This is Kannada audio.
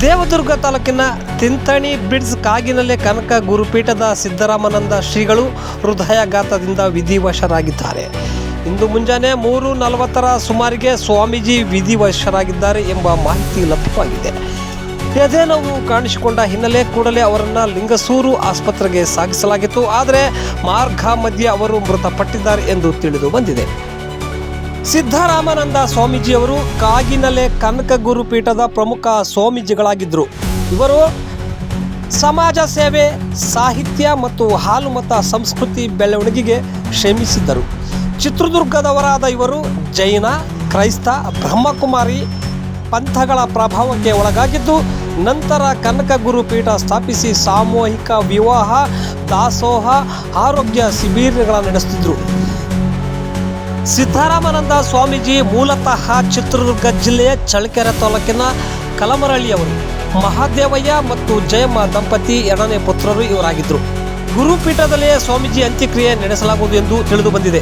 ದೇವದುರ್ಗ ತಾಲೂಕಿನ ತಿಂತಣಿ ಬ್ರಿಡ್ಜ್ ಕಾಗಿನಲ್ಲೇ ಕನಕ ಗುರುಪೀಠದ ಸಿದ್ದರಾಮನಂದ ಶ್ರೀಗಳು ಹೃದಯಾಘಾತದಿಂದ ವಿಧಿವಶರಾಗಿದ್ದಾರೆ. ಇಂದು ಮುಂಜಾನೆ ಮೂರು ನಲವತ್ತರ ಸುಮಾರಿಗೆ ಸ್ವಾಮೀಜಿ ವಿಧಿವಶರಾಗಿದ್ದಾರೆ ಎಂಬ ಮಾಹಿತಿ ಲಭ್ಯವಾಗಿದೆ. ಎದೆ ನೋವು ಕಾಣಿಸಿಕೊಂಡ ಹಿನ್ನೆಲೆ ಕೂಡಲೇ ಅವರನ್ನು ಲಿಂಗಸೂರು ಆಸ್ಪತ್ರೆಗೆ ಸಾಗಿಸಲಾಗಿತ್ತು. ಆದರೆ ಮಾರ್ಗ ಮಧ್ಯೆ ಅವರು ಮೃತಪಟ್ಟಿದ್ದಾರೆ ಎಂದು ತಿಳಿದು ಬಂದಿದೆ. ಸಿದ್ದರಾಮಾನಂದ ಸ್ವಾಮೀಜಿಯವರು ಕಾಗಿನಲೆ ಕನಕ ಗುರುಪೀಠದ ಪ್ರಮುಖ ಸ್ವಾಮೀಜಿಗಳಾಗಿದ್ದರು. ಇವರು ಸಮಾಜ ಸೇವೆ, ಸಾಹಿತ್ಯ ಮತ್ತು ಹಾಲು ಮತ ಸಂಸ್ಕೃತಿ ಬೆಳವಣಿಗೆಗೆ ಶ್ರಮಿಸಿದ್ದರು. ಚಿತ್ರದುರ್ಗದವರಾದ ಇವರು ಜೈನ, ಕ್ರೈಸ್ತ, ಬ್ರಹ್ಮಕುಮಾರಿ ಪಂಥಗಳ ಪ್ರಭಾವಕ್ಕೆ ಒಳಗಾಗಿದ್ದು, ನಂತರ ಕನಕ ಗುರುಪೀಠ ಸ್ಥಾಪಿಸಿ ಸಾಮೂಹಿಕ ವಿವಾಹ, ದಾಸೋಹ, ಆರೋಗ್ಯ ಶಿಬಿರಗಳನ್ನು ನಡೆಸುತ್ತಿದ್ದರು ಸಿದ್ದರಾಮಾನಂದ ಸ್ವಾಮೀಜಿ ಮೂಲತಃ ಚಿತ್ರದುರ್ಗ ಜಿಲ್ಲೆಯ ಚಳ್ಳಕೆರೆ ತಾಲೂಕಿನ ಕಲಮರಳ್ಳಿಯವರು. ಮಹಾದೇವಯ್ಯ ಮತ್ತು ಜಯಮ್ಮ ದಂಪತಿ ಎರಡನೇ ಪುತ್ರರು ಇವರಾಗಿದ್ದರು. ಗುರುಪೀಠದಲ್ಲಿಯೇ ಸ್ವಾಮೀಜಿ ಅಂತ್ಯಕ್ರಿಯೆ ನಡೆಸಲಾಗುವುದು ಎಂದು ತಿಳಿದು ಬಂದಿದೆ.